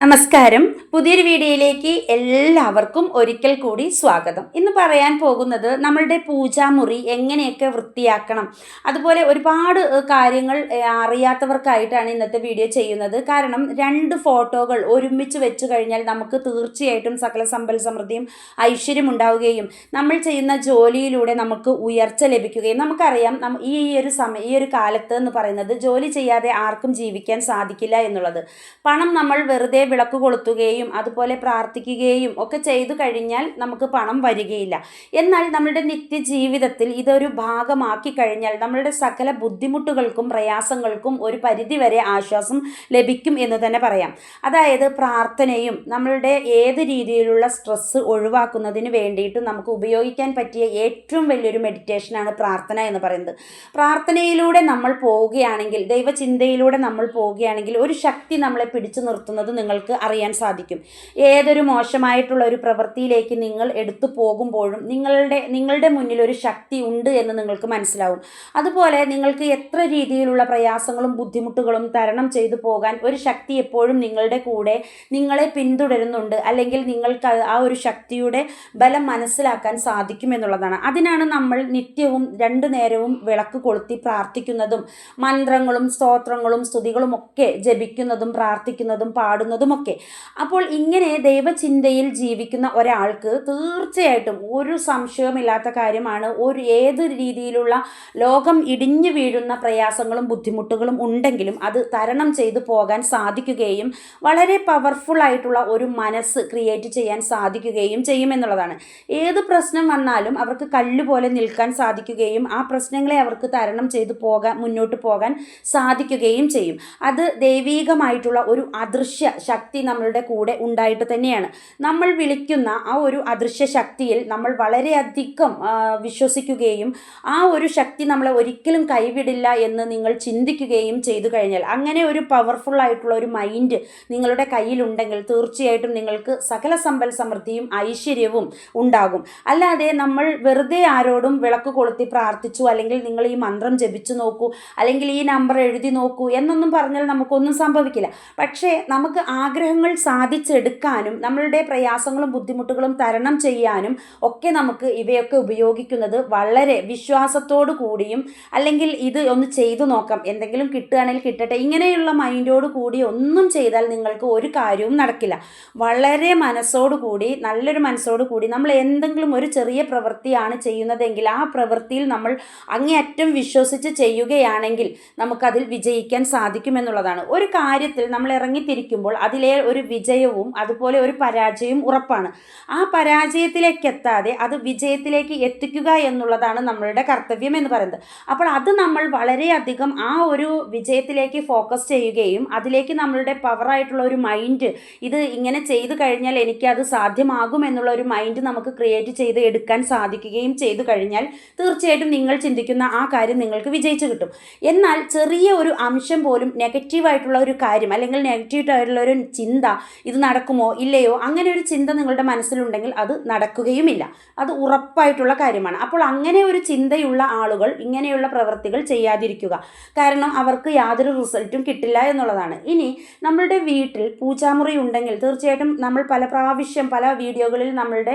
നമസ്കാരം. പുതിയൊരു വീഡിയോയിലേക്ക് എല്ലാവർക്കും ഒരിക്കൽ കൂടി സ്വാഗതം. ഇന്ന് പറയാൻ പോകുന്നത് നമ്മളുടെ പൂജാമുറി എങ്ങനെയൊക്കെ വൃത്തിയാക്കണം. അതുപോലെ ഒരുപാട് കാര്യങ്ങൾ അറിയാത്തവർക്കായിട്ടാണ് ഇന്നത്തെ വീഡിയോ ചെയ്യുന്നത്. കാരണം രണ്ട് ഫോട്ടോകൾ ഒരുമിച്ച് വെച്ച് കഴിഞ്ഞാൽ നമുക്ക് തീർച്ചയായിട്ടും സകല സമ്പൽ സമൃദ്ധിയും ഐശ്വര്യം ഉണ്ടാവുകയും നമ്മൾ ചെയ്യുന്ന ജോലിയിലൂടെ നമുക്ക് ഉയർച്ച ലഭിക്കുകയും നമുക്കറിയാം ഈ ഒരു സമയം ഈ ഒരു കാലത്ത് എന്ന് പറയുന്നത് ജോലി ചെയ്യാതെ ആർക്കും ജീവിക്കാൻ സാധിക്കില്ല എന്നുള്ളത്. പണം നമ്മൾ വെറുതെ വിളക്ക് കൊളുത്തുകയും അതുപോലെ പ്രാർത്ഥിക്കുകയും ഒക്കെ ചെയ്തു കഴിഞ്ഞാൽ നമുക്ക് പണം വരികയില്ല. എന്നാൽ നമ്മുടെ നിത്യജീവിതത്തിൽ ഇതൊരു ഭാഗമാക്കി കഴിഞ്ഞാൽ നമ്മളുടെ സകല ബുദ്ധിമുട്ടുകൾക്കും പ്രയാസങ്ങൾക്കും ഒരു പരിധിവരെ ആശ്വാസം ലഭിക്കും എന്ന് തന്നെ പറയാം. അതായത് പ്രാർത്ഥനയും നമ്മളുടെ ഏത് രീതിയിലുള്ള സ്ട്രെസ്സ് ഒഴിവാക്കുന്നതിന് വേണ്ടിയിട്ട് നമുക്ക് ഉപയോഗിക്കാൻ പറ്റിയ ഏറ്റവും വലിയൊരു മെഡിറ്റേഷനാണ് പ്രാർത്ഥന എന്ന് പറയുന്നത്. പ്രാർത്ഥനയിലൂടെ നമ്മൾ പോവുകയാണെങ്കിൽ ദൈവചിന്തയിലൂടെ നമ്മൾ പോവുകയാണെങ്കിൽ ഒരു ശക്തി നമ്മളെ പിടിച്ചു നിർത്തുന്നത് നിങ്ങൾക്ക് അറിയാൻ സാധിക്കും. ഏതൊരു മോശമായിട്ടുള്ള ഒരു പ്രവൃത്തിയിലേക്ക് നിങ്ങൾ എടുത്തു പോകുമ്പോഴും നിങ്ങളുടെ നിങ്ങളുടെ മുന്നിൽ ഒരു ശക്തി ഉണ്ട് എന്ന് നിങ്ങൾക്ക് മനസ്സിലാവും. അതുപോലെ നിങ്ങൾക്ക് എത്ര രീതിയിലുള്ള പ്രയാസങ്ങളും ബുദ്ധിമുട്ടുകളും തരണം ചെയ്തു പോകാൻ ഒരു ശക്തി എപ്പോഴും നിങ്ങളുടെ കൂടെ നിങ്ങളെ പിന്തുടരുന്നുണ്ട്. അല്ലെങ്കിൽ നിങ്ങൾക്ക് ആ- ഒരു ശക്തിയുടെ ബലം മനസ്സിലാക്കാൻ സാധിക്കും എന്നുള്ളതാണ്. അതിനാണ് നമ്മൾ നിത്യവും രണ്ടു നേരവും വിളക്ക് കൊളുത്തി പ്രാർത്ഥിക്കുന്നതും മന്ത്രങ്ങളും സ്തോത്രങ്ങളും സ്തുതികളും ഒക്കെ ജപിക്കുന്നതും പ്രാർത്ഥിക്കുന്നതും പാടുന്നതുമൊക്കെ അപ്പോൾ ഇങ്ങനെ ദൈവചിന്തയിൽ ജീവിക്കുന്ന ഒരാൾക്ക് തീർച്ചയായിട്ടും ഒരു സംശയവുമില്ലാത്ത കാര്യമാണ്. ഒരു ഏത് രീതിയിലുള്ള ലോകം ഇടിഞ്ഞു വീഴുന്ന പ്രയാസങ്ങളും ബുദ്ധിമുട്ടുകളും ഉണ്ടെങ്കിലും അത് തരണം ചെയ്തു പോകാൻ സാധിക്കുകയും വളരെ പവർഫുൾ ആയിട്ടുള്ള ഒരു മനസ്സ് ക്രിയേറ്റ് ചെയ്യാൻ സാധിക്കുകയും ചെയ്യുമെന്നുള്ളതാണ് ഏത് പ്രശ്നം വന്നാലും അവർക്ക് കല്ല് പോലെ നിൽക്കാൻ സാധിക്കുകയും ആ പ്രശ്നങ്ങളെ അവർക്ക് തരണം ചെയ്തു പോകാൻ മുന്നോട്ട് പോകാൻ സാധിക്കുകയും ചെയ്യും. അത് ദൈവീകമായിട്ടുള്ള ഒരു അദൃശ്യ നമ്മളുടെ കൂടെ ഉണ്ടായിട്ട് തന്നെയാണ്. നമ്മൾ വിളിക്കുന്ന ആ ഒരു അദൃശ്യ ശക്തിയിൽ നമ്മൾ വളരെയധികം ആ, വിശ്വസിക്കുകയും ആ ഒരു ശക്തി നമ്മളെ ഒരിക്കലും കൈവിടില്ല എന്ന് നിങ്ങൾ ചിന്തിക്കുകയും ചെയ്തു കഴിഞ്ഞാൽ അങ്ങനെ ഒരു പവർഫുൾ ആയിട്ടുള്ള ഒരു മൈൻഡ് നിങ്ങളുടെ കയ്യിലുണ്ടെങ്കിൽ തീർച്ചയായിട്ടും നിങ്ങൾക്ക് സകല സമ്പൽ സമൃദ്ധിയും ഐശ്വര്യവും ഉണ്ടാകും. അല്ലാതെ നമ്മൾ വെറുതെ ആരോടും വിളക്ക് കൊളുത്തി പ്രാർത്ഥിച്ചു അല്ലെങ്കിൽ നിങ്ങൾ ഈ മന്ത്രം ജപിച്ചു നോക്കൂ അല്ലെങ്കിൽ ഈ നമ്പർ എഴുതി നോക്കൂ എന്നൊന്നും പറഞ്ഞാൽ നമുക്കൊന്നും സംഭവിക്കില്ല. പക്ഷേ നമുക്ക് ആഗ്രഹങ്ങൾ സാധിച്ചെടുക്കാനും നമ്മളുടെ പ്രയാസങ്ങളും ബുദ്ധിമുട്ടുകളും തരണം ചെയ്യാനും ഒക്കെ നമുക്ക് ഇവയൊക്കെ ഉപയോഗിക്കുന്നത് വളരെ വിശ്വാസത്തോടു കൂടിയും അല്ലെങ്കിൽ ഇത് ഒന്ന് ചെയ്തു നോക്കാം. എന്തെങ്കിലും കിട്ടുകയാണെങ്കിൽ കിട്ടട്ടെ. ഇങ്ങനെയുള്ള മൈൻഡോട് കൂടി ഒന്നും ചെയ്താൽ നിങ്ങൾക്ക് ഒരു കാര്യവും നടക്കില്ല. വളരെ മനസ്സോടുകൂടി നല്ലൊരു മനസ്സോടു കൂടി നമ്മൾ എന്തെങ്കിലും ഒരു ചെറിയ പ്രവൃത്തിയാണ് ചെയ്യുന്നതെങ്കിൽ ആ പ്രവൃത്തിയിൽ നമ്മൾ അങ്ങേയറ്റം വിശ്വസിച്ച് ചെയ്യുകയാണെങ്കിൽ നമുക്കതിൽ വിജയിക്കാൻ സാധിക്കുമെന്നുള്ളതാണ്. ഒരു കാര്യത്തിൽ നമ്മൾ ഇറങ്ങിത്തിരിക്കുമ്പോൾ അതിലെ ഒരു വിജയവും അതുപോലെ ഒരു പരാജയവും ഉറപ്പാണ്. ആ പരാജയത്തിലേക്ക് എത്താതെ അത് വിജയത്തിലേക്ക് എത്തിക്കുക എന്നുള്ളതാണ് നമ്മളുടെ കർത്തവ്യം എന്ന് പറയുന്നത്. അപ്പോൾ അത് നമ്മൾ വളരെയധികം ആ ഒരു വിജയത്തിലേക്ക് ഫോക്കസ് ചെയ്യുകയും അതിലേക്ക് നമ്മളുടെ പവറായിട്ടുള്ള ഒരു മൈൻഡ് ഇത് ഇങ്ങനെ ചെയ്തു കഴിഞ്ഞാൽ എനിക്ക് അത് സാധ്യമാകും എന്നുള്ള ഒരു മൈൻഡ് നമുക്ക് ക്രിയേറ്റ് ചെയ്ത് എടുക്കാൻ സാധിക്കുകയും ചെയ്തു കഴിഞ്ഞാൽ തീർച്ചയായിട്ടും നിങ്ങൾ ചിന്തിക്കുന്ന ആ കാര്യം നിങ്ങൾക്ക് വിജയിച്ചു കിട്ടും. എന്നാൽ ചെറിയ ഒരു അംശം പോലും നെഗറ്റീവായിട്ടുള്ള ഒരു കാര്യം അല്ലെങ്കിൽ നെഗറ്റീവ് ആയിട്ടുള്ള ഒരു ചിന്ത ഇത് നടക്കുമോ ഇല്ലയോ അങ്ങനെ ഒരു ചിന്ത നിങ്ങളുടെ മനസ്സിലുണ്ടെങ്കിൽ അത് നടക്കുകയുമില്ല. അത് ഉറപ്പായിട്ടുള്ള കാര്യമാണ്. അപ്പോൾ അങ്ങനെ ഒരു ചിന്തയുള്ള ആളുകൾ ഇങ്ങനെയുള്ള പ്രവൃത്തികൾ ചെയ്യാതിരിക്കുക. കാരണം അവർക്ക് യാതൊരു റിസൾട്ടും കിട്ടില്ല എന്നുള്ളതാണ്. ഇനി നമ്മളുടെ വീട്ടിൽ പൂജാമുറി ഉണ്ടെങ്കിൽ തീർച്ചയായിട്ടും നമ്മൾ പല പ്രാവശ്യം പല വീഡിയോകളിൽ നമ്മളുടെ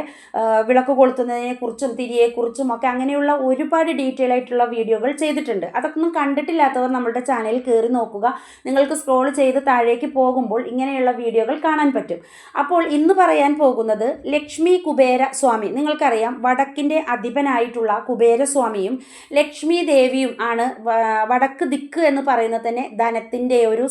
വിളക്ക് കൊളുത്തുന്നതിനെക്കുറിച്ചും തിരിയെക്കുറിച്ചും ഒക്കെ അങ്ങനെയുള്ള ഒരുപാട് ഡീറ്റെയിൽ ആയിട്ടുള്ള വീഡിയോകൾ ചെയ്തിട്ടുണ്ട്. അതൊന്നും കണ്ടിട്ടില്ലാത്തവർ നമ്മളുടെ ചാനലിൽ കയറി നോക്കുക. നിങ്ങൾക്ക് സ്ക്രോൾ ചെയ്ത് താഴേക്ക് പോകുമ്പോൾ ഇങ്ങനെയുള്ള വീഡിയോകൾ കാണാൻ പറ്റും. അപ്പോൾ ഇന്ന് പറയാൻ പോകുന്നത് ലക്ഷ്മി കുബേര സ്വാമി. നിങ്ങൾക്കറിയാം വടക്കിന്റെ അധിപനായിട്ടുള്ള കുബേരസ്വാമിയും ലക്ഷ്മി ദേവിയും ആണ് വടക്ക് ദിക്ക് എന്ന് പറയുന്നത് തന്നെ ധനത്തിന്റെ ഒരു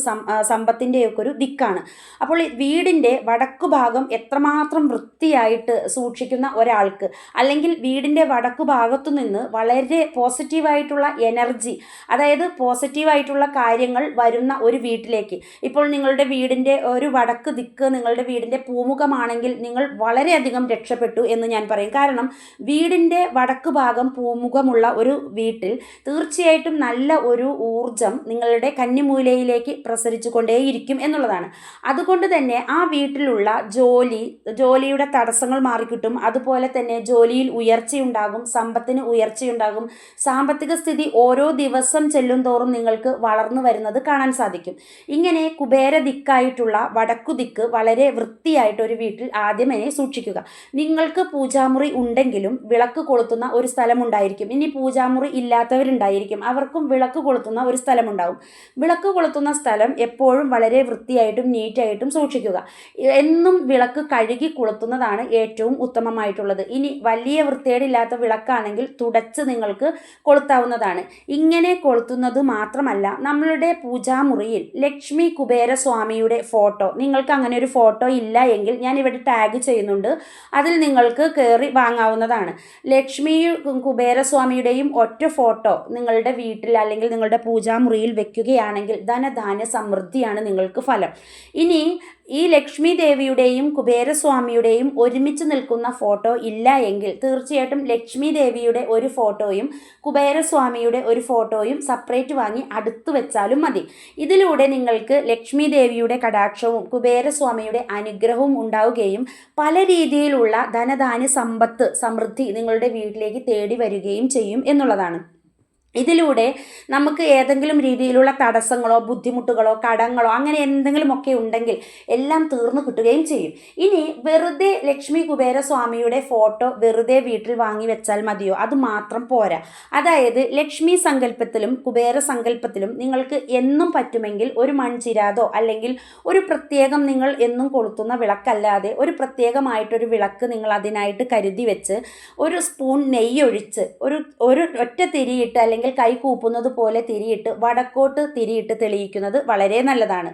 സമ്പത്തിന്റെ ഒക്കെ ഒരു ദിക്കാണ്. അപ്പോൾ വീടിന്റെ വടക്കു ഭാഗം എത്രമാത്രം വൃത്തിയായിട്ട് സൂക്ഷിക്കുന്ന ഒരാൾക്ക് അല്ലെങ്കിൽ വീടിന്റെ വടക്കു ഭാഗത്തു നിന്ന് വളരെ പോസിറ്റീവായിട്ടുള്ള എനർജി അതായത് പോസിറ്റീവായിട്ടുള്ള കാര്യങ്ങൾ വരുന്ന ഒരു വീട്ടിലേക്ക്. ഇപ്പോൾ നിങ്ങളുടെ വീടിന്റെ ഒരു വടക്ക് ദിക്ക് നിങ്ങളുടെ വീടിന്റെ പൂമുഖമാണെങ്കിൽ നിങ്ങൾ വളരെയധികം രക്ഷപ്പെട്ടു എന്ന് ഞാൻ പറയും. കാരണം വീടിന്റെ വടക്ക് ഭാഗം പൂമുഖമുള്ള ഒരു വീട്ടിൽ തീർച്ചയായിട്ടും നല്ല ഒരു ഊർജം നിങ്ങളുടെ കന്നിമൂലയിലേക്ക് പ്രസരിച്ചു കൊണ്ടേയിരിക്കും എന്നുള്ളതാണ്. അതുകൊണ്ട് തന്നെ ആ വീട്ടിലുള്ള ജോലി ജോലിയുടെ തടസ്സങ്ങൾ മാറിക്കിട്ടും. അതുപോലെ തന്നെ ജോലിയിൽ ഉയർച്ചയുണ്ടാകും സമ്പത്തിന് ഉയർച്ചയുണ്ടാകും. സാമ്പത്തിക സ്ഥിതി ഓരോ ദിവസം ചെല്ലും തോറും നിങ്ങൾക്ക് വളർന്നു വരുന്നത് കാണാൻ സാധിക്കും. ഇങ്ങനെ കുബേര ദിക്കായിട്ടുള്ള വടക്കുദിക്ക് വളരെ വൃത്തിയായിട്ട് ഒരു വീട്ടിൽ ആദ്യമേ സൂക്ഷിക്കുക. നിങ്ങൾക്ക് പൂജാമുറി ഉണ്ടെങ്കിലും വിളക്ക് കൊളുത്തുന്ന ഒരു സ്ഥലമുണ്ടായിരിക്കും. ഇനി പൂജാമുറി ഇല്ലാത്തവരുണ്ടായിരിക്കും. അവർക്കും വിളക്ക് കൊളുത്തുന്ന ഒരു സ്ഥലമുണ്ടാവും. വിളക്ക് കൊളുത്തുന്ന സ്ഥലം എപ്പോഴും വളരെ വൃത്തിയായിട്ടും നീറ്റായിട്ടും സൂക്ഷിക്കുക. എന്നും വിളക്ക് കഴുകി കൊളുത്തുന്നതാണ് ഏറ്റവും ഉത്തമമായിട്ടുള്ളത്. ഇനി വലിയ വൃത്തികേടില്ലാത്ത വിളക്കാണെങ്കിൽ തുടച്ച് നിങ്ങൾക്ക് കൊളുത്താവുന്നതാണ്. ഇങ്ങനെ കൊളുത്തുന്നത് മാത്രമല്ല നമ്മളുടെ പൂജാമുറിയിൽ ലക്ഷ്മി കുബേരസ്വാമിയുടെ ഫോട്ടോ നിങ്ങൾക്ക് അങ്ങനെ ഒരു ഫോട്ടോ ഇല്ല എങ്കിൽ ഞാൻ ഇവിടെ ടാഗ് ചെയ്യുന്നുണ്ട്. അതിൽ നിങ്ങൾക്ക് കയറി വാങ്ങാവുന്നതാണ്. ലക്ഷ്മി കുബേരസ്വാമിയുടെയും ഒറ്റ ഫോട്ടോ നിങ്ങളുടെ വീട്ടിൽ അല്ലെങ്കിൽ നിങ്ങളുടെ പൂജാമുറിയിൽ വെക്കുകയാണെങ്കിൽ ധനധാന്യ സമൃദ്ധിയാണ് നിങ്ങൾക്ക് ഫലം. ഇനി ഈ ലക്ഷ്മി ദേവിയുടെയും കുബേരസ്വാമിയുടെയും ഒരുമിച്ച് നിൽക്കുന്ന ഫോട്ടോ ഇല്ല എങ്കിൽ തീർച്ചയായിട്ടും ലക്ഷ്മി ദേവിയുടെ ഒരു ഫോട്ടോയും കുബേരസ്വാമിയുടെ ഒരു ഫോട്ടോയും സെപ്പറേറ്റ് വാങ്ങി അടുത്ത് വെച്ചാലും മതി. ഇതിലൂടെ നിങ്ങൾക്ക് ലക്ഷ്മി ദേവിയുടെ കടാക്ഷവും കുബേരസ്വാമിയുടെ അനുഗ്രഹവും ഉണ്ടാവുകയും പല രീതിയിലുള്ള ധനധാന്യ സമ്പത്ത് സമൃദ്ധി നിങ്ങളുടെ വീട്ടിലേക്ക് തേടി വരികയും ചെയ്യും എന്നുള്ളതാണ്. ഇതിലൂടെ നമുക്ക് ഏതെങ്കിലും രീതിയിലുള്ള തടസ്സങ്ങളോ ബുദ്ധിമുട്ടുകളോ കടങ്ങളോ അങ്ങനെ എന്തെങ്കിലുമൊക്കെ ഉണ്ടെങ്കിൽ എല്ലാം തീർന്നു കിട്ടുകയും ചെയ്യും. ഇനി വെറുതെ ലക്ഷ്മി കുബേരസ്വാമിയുടെ ഫോട്ടോ വെറുതെ വീട്ടിൽ വാങ്ങി വെച്ചാൽ മതിയോ? അത് മാത്രം പോരാ. അതായത് ലക്ഷ്മി സങ്കല്പത്തിലും കുബേര സങ്കല്പത്തിലും നിങ്ങൾക്ക് എന്നും പറ്റുമെങ്കിൽ ഒരു മൺചിരാതോ അല്ലെങ്കിൽ ഒരു പ്രത്യേകം നിങ്ങൾ എന്നും കൊളുത്തുന്ന വിളക്കല്ലാതെ ഒരു പ്രത്യേകമായിട്ടൊരു വിളക്ക് നിങ്ങൾ അതിനായിട്ട് കരുതി വെച്ച് ഒരു സ്പൂൺ നെയ്യൊഴിച്ച് ഒരു ഒരു ഒറ്റ തിരിയിട്ട് അല്ലെങ്കിൽ അല്ലെങ്കിൽ കൈ കൂപ്പുന്നത് പോലെ തിരിയിട്ട് വടക്കോട്ട് തിരിയിട്ട് തെളിയിക്കുന്നത് വളരെ നല്ലതാണ്.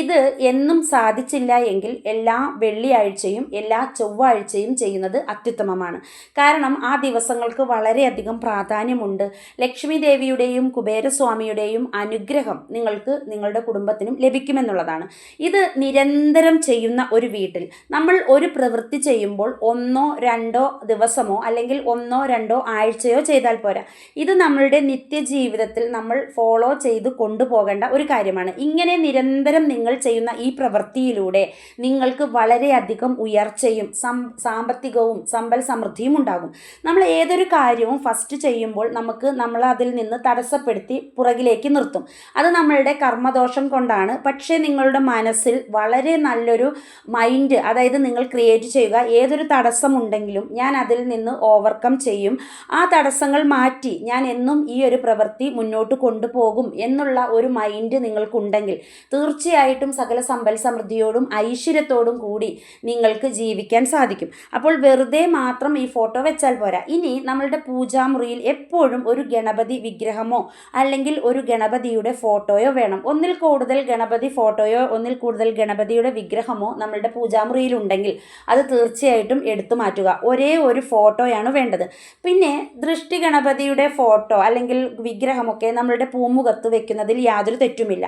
ഇത് എന്നും സാധിച്ചില്ല എങ്കിൽ എല്ലാ വെള്ളിയാഴ്ചയും എല്ലാ ചൊവ്വാഴ്ചയും ചെയ്യുന്നത് അത്യുത്തമമാണ്. കാരണം ആ ദിവസങ്ങൾക്ക് വളരെയധികം പ്രാധാന്യമുണ്ട്. ലക്ഷ്മി ദേവിയുടെയും കുബേരസ്വാമിയുടെയും അനുഗ്രഹം നിങ്ങൾക്ക് നിങ്ങളുടെ കുടുംബത്തിനും ലഭിക്കുമെന്നുള്ളതാണ്. ഇത് നിരന്തരം ചെയ്യുന്ന ഒരു വീട്ടിൽ നമ്മൾ ഒരു പ്രവൃത്തി ചെയ്യുമ്പോൾ ഒന്നോ രണ്ടോ ദിവസമോ അല്ലെങ്കിൽ ഒന്നോ രണ്ടോ ആഴ്ചയോ ചെയ്താൽ പോരാ. ഇത് നമ്മളുടെ നിത്യജീവിതത്തിൽ നമ്മൾ ഫോളോ ചെയ്ത് കൊണ്ടുപോകേണ്ട ഒരു കാര്യമാണ്. ഇങ്ങനെ നിരന്തരം നിങ്ങൾ ചെയ്യുന്ന ഈ പ്രവൃത്തിയിലൂടെ നിങ്ങൾക്ക് വളരെയധികം ഉയർച്ചയും സം സാമ്പത്തികവും സമ്പൽ സമൃദ്ധിയും ഉണ്ടാകും. നമ്മൾ ഏതൊരു കാര്യവും ഫസ്റ്റ് ചെയ്യുമ്പോൾ നമുക്ക് നമ്മൾ അതിൽ നിന്ന് തടസ്സപ്പെടുത്തി പുറകിലേക്ക് നിർത്തും. അത് നമ്മളുടെ കർമ്മദോഷം കൊണ്ടാണ്. പക്ഷേ നിങ്ങളുടെ മനസ്സിൽ വളരെ നല്ലൊരു മൈൻഡ് അതായത് നിങ്ങൾ ക്രിയേറ്റ് ചെയ്യുക ഏതൊരു തടസ്സമുണ്ടെങ്കിലും ഞാൻ അതിൽ നിന്ന് ഓവർകം ചെയ്യും. ആ തടസ്സങ്ങൾ മാറ്റി ഞാൻ എന്നും ഒരു പ്രവൃത്തി മുന്നോട്ട് കൊണ്ടുപോകും എന്നുള്ള ഒരു മൈൻഡ് നിങ്ങൾക്കുണ്ടെങ്കിൽ തീർച്ചയായിട്ടും സകല സമ്പൽ സമൃദ്ധിയോടും ഐശ്വര്യത്തോടും കൂടി നിങ്ങൾക്ക് ജീവിക്കാൻ സാധിക്കും. അപ്പോൾ വെറുതെ മാത്രം ഈ ഫോട്ടോ വെച്ചാൽ പോരാ. ഇനി നമ്മളുടെ പൂജാമുറിയിൽ എപ്പോഴും ഒരു ഗണപതി വിഗ്രഹമോ അല്ലെങ്കിൽ ഒരു ഗണപതിയുടെ ഫോട്ടോയോ വേണം. ഒന്നിൽ കൂടുതൽ ഗണപതി ഫോട്ടോയോ ഒന്നിൽ കൂടുതൽ ഗണപതിയുടെ വിഗ്രഹമോ നമ്മളുടെ പൂജാമുറിയിൽ ഉണ്ടെങ്കിൽ അത് തീർച്ചയായിട്ടും എടുത്തു മാറ്റുക. ഒരേ ഒരു ഫോട്ടോയാണ് വേണ്ടത്. പിന്നെ ദൃഷ്ടി ഗണപതിയുടെ ഫോട്ടോ അല്ലെങ്കിൽ വിഗ്രഹമൊക്കെ നമ്മളുടെ പൂമുഖത്ത് വെക്കുന്നതിൽ യാതൊരു തെറ്റുമില്ല.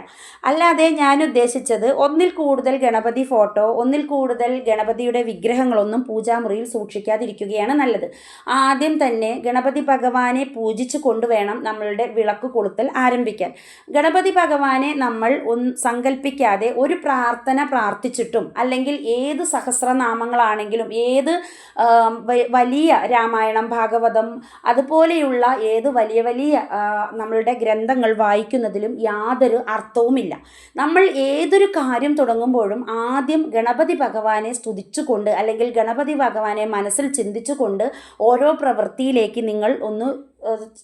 അല്ലാതെ ഞാൻ ഉദ്ദേശിച്ചത് ഒന്നിൽ കൂടുതൽ ഗണപതി ഫോട്ടോ ഒന്നിൽ കൂടുതൽ ഗണപതിയുടെ വിഗ്രഹങ്ങളൊന്നും പൂജാമുറിയിൽ സൂക്ഷിക്കാതിരിക്കുകയാണ് നല്ലത്. ആദ്യം തന്നെ ഗണപതി ഭഗവാനെ പൂജിച്ചു കൊണ്ടുവേണം നമ്മളുടെ വിളക്ക് കൊളുത്തൽ ആരംഭിക്കാൻ. ഗണപതി ഭഗവാനെ നമ്മൾ സങ്കല്പിക്കാതെ ഒരു പ്രാർത്ഥന പ്രാർത്ഥിച്ചിട്ടും അല്ലെങ്കിൽ ഏത് സഹസ്രനാമങ്ങളാണെങ്കിലും ഏത് വലിയ രാമായണം ഭാഗവതം അതുപോലെയുള്ള ഏത് വലിയ വലിയ നമ്മളുടെ ഗ്രന്ഥങ്ങൾ വായിക്കുന്നതിലും യാതൊരു അർത്ഥവുമില്ല. നമ്മൾ ഏതൊരു കാര്യം തുടങ്ങുമ്പോഴും ആദ്യം ഗണപതി ഭഗവാനെ സ്തുതിച്ചുകൊണ്ട് അല്ലെങ്കിൽ ഗണപതി ഭഗവാനെ മനസ്സിൽ ചിന്തിച്ചുകൊണ്ട് ഓരോ പ്രവൃത്തിയിലേക്ക് നിങ്ങൾ ഒന്ന്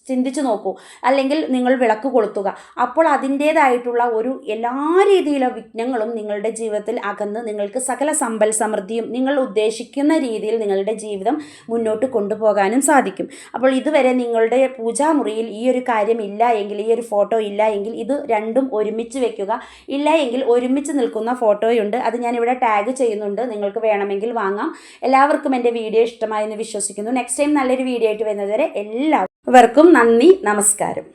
ചിന്തിച്ചു നോക്കൂ. അല്ലെങ്കിൽ നിങ്ങൾ വിളക്ക് കൊളുത്തുക. അപ്പോൾ അതിന്റേതായിട്ടുള്ള ഒരു എല്ലാ രീതിയിലുള്ള വിഘ്നങ്ങളും നിങ്ങളുടെ ജീവിതത്തിൽ അകന്ന് നിങ്ങൾക്ക് സകല സമ്പൽ സമൃദ്ധിയും നിങ്ങൾ ഉദ്ദേശിക്കുന്ന രീതിയിൽ നിങ്ങളുടെ ജീവിതം മുന്നോട്ട് കൊണ്ടുപോകാനും സാധിക്കും. അപ്പോൾ ഇതുവരെ നിങ്ങളുടെ പൂജാമുറിയിൽ ഈ ഒരു കാര്യം ഇല്ല എങ്കിൽ ഈ ഒരു ഫോട്ടോ ഇല്ല എങ്കിൽ ഇത് രണ്ടും ഒരുമിച്ച് വെക്കുക. ഇല്ല എങ്കിൽ ഒരുമിച്ച് നിൽക്കുന്ന ഫോട്ടോയുണ്ട്. അത് ഞാനിവിടെ ടാഗ് ചെയ്യുന്നുണ്ട്. നിങ്ങൾക്ക് വേണമെങ്കിൽ വാങ്ങാം. എല്ലാവർക്കും എന്റെ വീഡിയോ ഇഷ്ടമായെന്ന് വിശ്വസിക്കുന്നു. നെക്സ്റ്റ് ടൈം നല്ലൊരു വീഡിയോ ആയിട്ട് വരുന്നതുവരെ എല്ലാവർക്കും നന്ദി നമസ്കാരം.